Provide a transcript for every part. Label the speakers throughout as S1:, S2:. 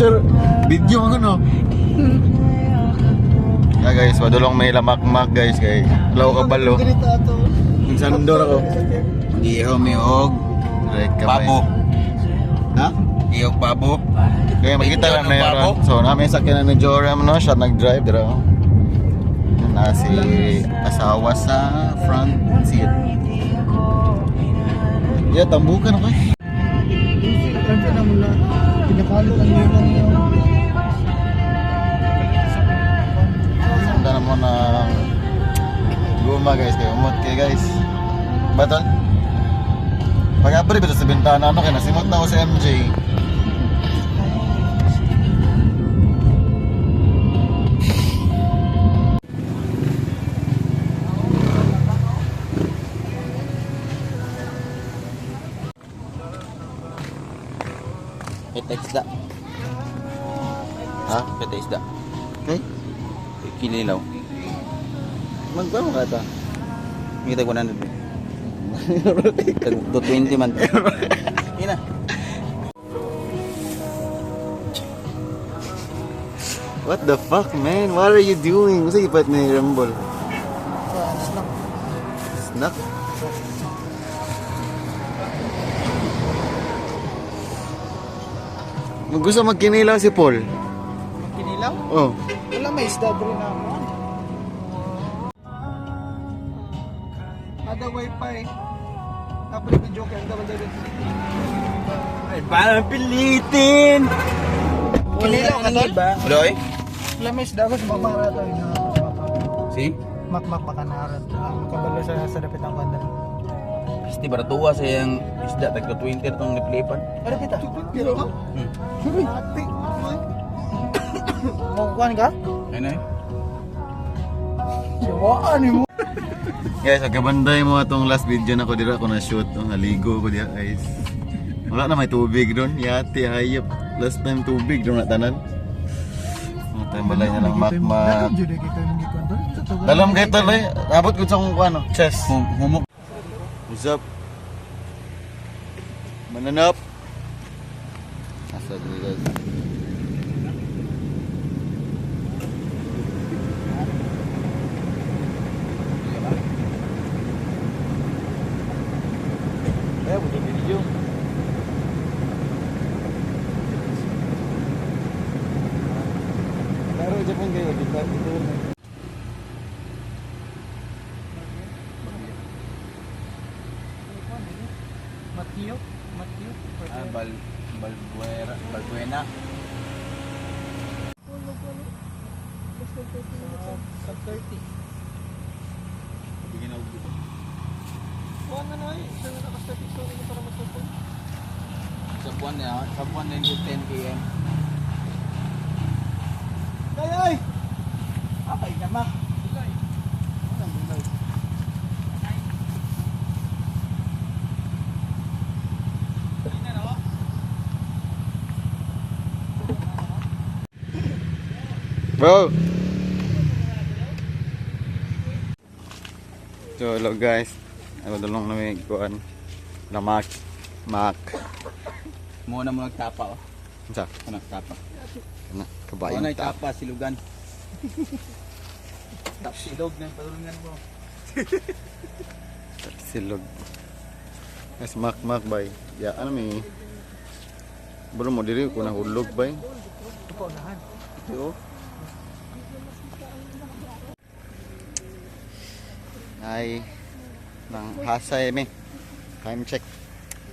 S1: picture. Video mo no. Yeah guys, padulong may lamakmak guys kay Law kabalo.
S2: Ganito ato.
S1: Sa Lundor ako. Ihaw mi og direct ka
S3: Babo.
S1: Ha?
S3: Iyog babo.
S1: Kaya makita lang na yun. So, namin sakyan ni Joram, no? Siya nag-drive, dira. Na si asawa sa front seat. Yeah, tambukan ako eh.
S2: Yun ang yung...
S1: Sanda na mo na guma guys, kaya umot kayo guys. Baton? Pag-apre ba sa bintana, ano kaya nasimot na ako sa MJ.
S3: Peta isda.
S1: Ha?
S3: Peta isda.
S1: Okay?
S3: Kinilaw.
S1: Magpano ka ata?
S3: Kita ko na nito. 220 man. Ina.
S1: What the fuck, man? What are you doing? Masa ipat ni Rumble?
S2: Snack.
S1: Snack? Gusto magkinilaw si Paul.
S2: Magkinilaw?
S1: Oh.
S2: Wala may isda bro na ako. Ada wifi. Tapos video kaya ang double
S3: Ay, parang pilitin.
S2: Kinilaw ka tol?
S3: Wala eh.
S2: Wala may isda ko sa mamara to.
S3: Si?
S2: Makmak makanarat. Ang kabalo sa sa dapit ng kanda.
S3: Pasti baratuwa sa yung isda. Tagka 20 itong niplipan.
S2: Ano kita? Pero ka?
S3: Hmm.
S2: Ati. Makukuhan ka?
S3: Ayun eh.
S2: Siwaan mo.
S1: Guys, agabanday mo atong last video na ko dira ako na shoot. Oh, naligo ko dira guys. Wala na may tubig doon. Yati, hayop. Last time tubig doon na tanan. Mga time balay na lang
S2: tugan.
S1: Dalam kay talay. Abot ko sa kung ano. Chest.
S3: Hum humok.
S1: What's up? Mananap. Asa dito guys. Eh, butuh video. Taruh je pun kayak kita itu.
S2: Sa 30.
S3: Bigyan ako dito.
S2: Kuha na na eh. Na nakastatic so nito para matupon?
S3: Sa buwan na, sa buwan na yung 10 km.
S2: Ay ay! Apay ka ma. Bilay. Anong bilay?
S1: Bro. Hello guys. Ako dalong namin kuan. Lamak. Mak.
S3: Muna mo nagtapa oh.
S1: Sa
S3: Ano nagtapa?
S1: na
S3: Ano
S1: kabayan ta.
S3: nagtapa silugan. Tap silog na patulungan mo.
S1: Silog. Yes, mak mak bay. Ya, ano mi? Belum mo diri ko nahulog bay.
S2: Ito unahan.
S1: Yo. Ay nang hasay mi. Time check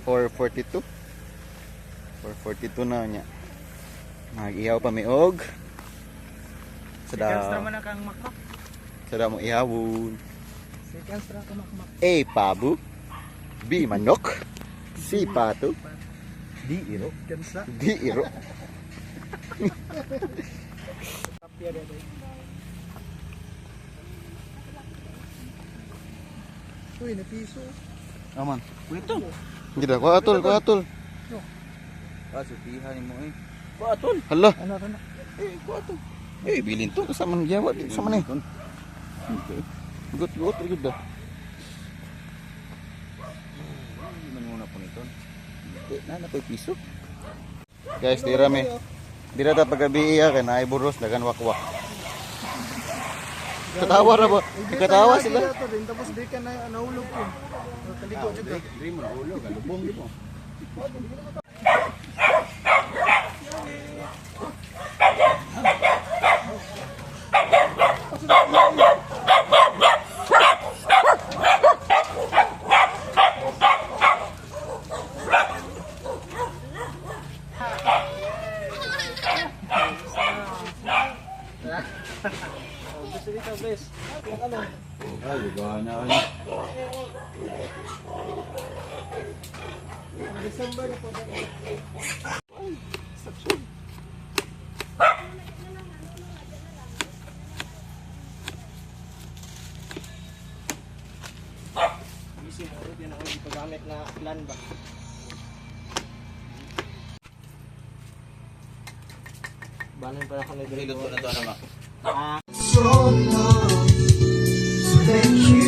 S1: 4:42. 4:42 na niya. Nag-ihaw pa mi og sada sada mo ihawon. A pabu. B manok. C pato. D iro. D iro.
S2: Tapya dito. Uy, napiso.
S1: Aman.
S3: Ito.
S1: Gida ko atol, ko atol.
S3: Ah, sutihan mo eh. Batol.
S1: Hala,
S2: Ano rin na?
S3: Eh, kuato. Eh, bilin to.
S1: sa man giyawa di sa man eh. Gut gut gud da.
S3: Hindi man muna po nito. Eh, na na yung piso.
S1: Guys, tira mi. Di na ta paggabi iya kay naay buros dagan wakwak. Katawa ra ba? Katawa sila.
S4: Tapos di ka na nahulog ko. Kaligo jud ka.
S2: Diri mo ulo, galubong di mo.
S4: Gusto dito. Yung ano?
S2: Ay, gana ay.
S4: December na po. Busy mo rin yan ang paggamit na plan ba? Banan pala kami dito.
S2: Hilot ko na to naman.
S4: Ah,
S3: so long so that you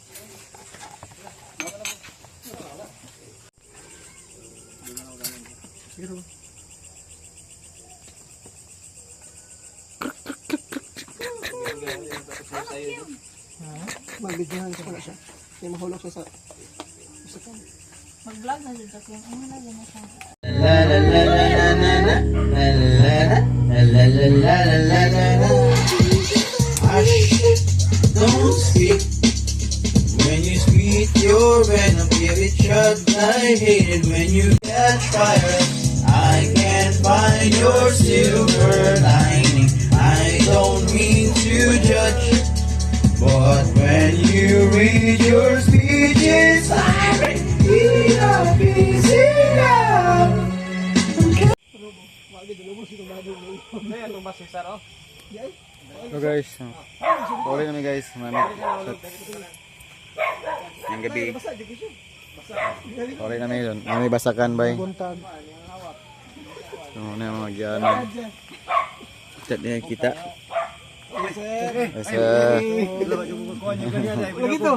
S4: Magbigyan siya pala siya. Hindi mahulog siya sa...
S5: Mag-vlog na dito kasi yung ano na yun na siya.
S3: Don't speak when you speak your venom. Give it shut. I hate it when you catch fire. Read your speeches, I read up easy now.
S4: Ayan, tumba si Sar, oh.
S1: So guys, Uli kami guys, mamit.
S2: Yung gabi.
S1: Uli kami doon. Mami basakan bay. So, yung mga gyanan.
S2: Chat niya kita.
S1: Yes, uh,
S4: Lagi to.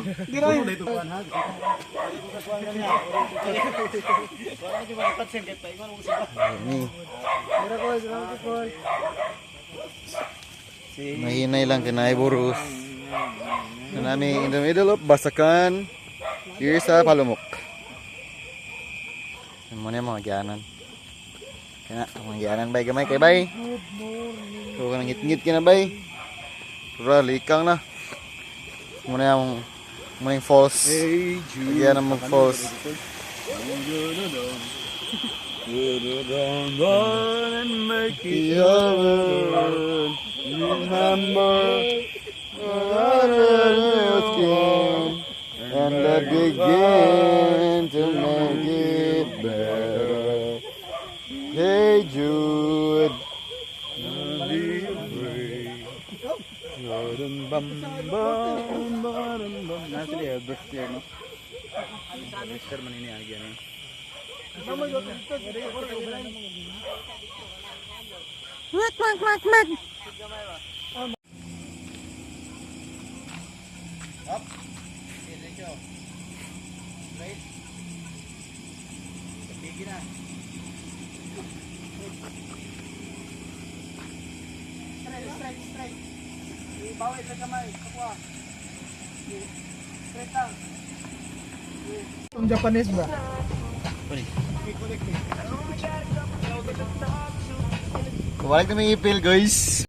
S4: Ko.
S1: Mahinay lang kinay burus. Na nami in the middle of basakan. Here sa palumok. Yan mo na yung mga gyanan. Kaya na, mga gyanan bay gamay kay bay. So, kanang ngit-ngit ka na bay. Pura, likang na. Muna yung muna yung falls.
S2: Hey,
S1: Yan ang mga falls.
S2: and make
S1: Remember and let begin
S2: birthday no. Mr. Manini agyan no.
S4: Straight, straight, straight. Ibaway sa kamay. Kapwa. Yung Japanese ba?
S1: Balik na may ipil guys.